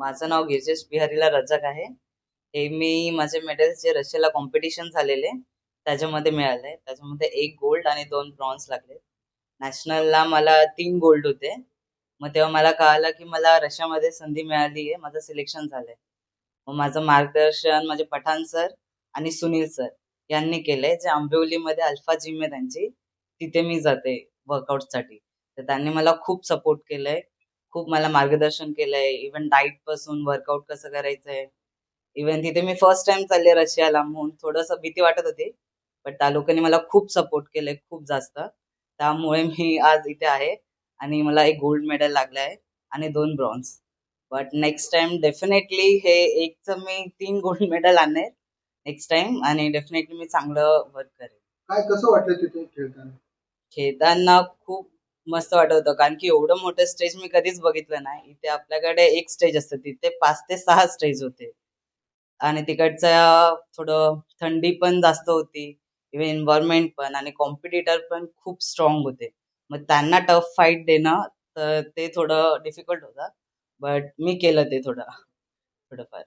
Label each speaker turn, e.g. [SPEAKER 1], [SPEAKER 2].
[SPEAKER 1] माझं नाव गिरजेश बिहारीला रजक आहे. हे मी माझे मेडल्स जे रशियाला कॉम्पिटिशन झालेले त्याच्यामध्ये मिळाले. त्याच्यामध्ये एक गोल्ड आणि दोन ब्रॉन्झ लागले. नॅशनलला मला तीन गोल्ड होते. मग तेव्हा मला कळालं की मला रशियामध्ये संधी मिळाली आहे माझं सिलेक्शन झालंय. मग माझं मार्गदर्शन माझे पठाण सर आणि सुनील सर यांनी केलंय जे आंबिवलीमध्ये अल्फा जिम आहे त्यांची. तिथे मी जाते वर्कआउटसाठी. तर त्यांनी मला खूप सपोर्ट केलंय. खूप मला मार्गदर्शन केलंय. इव्हन डाईटपासून वर्कआउट कसं करायचंय. इव्हन तिथे मी फर्स्ट टाइम चालले रशियाला म्हणून थोडस भीती वाटत होती. पण त्या लोकांनी मला खूप सपोर्ट केलंय खूप जास्त. त्यामुळे मी आज इथे आहे आणि मला एक गोल्ड मेडल लागलं आहे आणि दोन bronze but next time definitely हे एकच मी तीन गोल्ड मेडल आणेल नेक्स्ट टाइम आणि डेफिनेटली मी चांगलं वर्क करेन
[SPEAKER 2] काय कसं वाटलं तिथे खेळताना?
[SPEAKER 1] खेळताना खूप मस्त वाटत होतं. कारण की एवढं मोठं स्टेज मी कधीच बघितलं नाही. इथे आपल्याकडे एक स्टेज असतं. तिथे पाच ते सहा स्टेज होते. आणि तिकडचं थोडं थंडी पण जास्त होती. इव्हन एन्व्हायरमेंट पण आणि कॉम्पिटिटर पण खूप स्ट्रॉंग होते. मग त्यांना टफ फाईट देणं तर ते थोडं डिफिकल्ट होतं. बट मी केलं ते थोडं थोडंफार.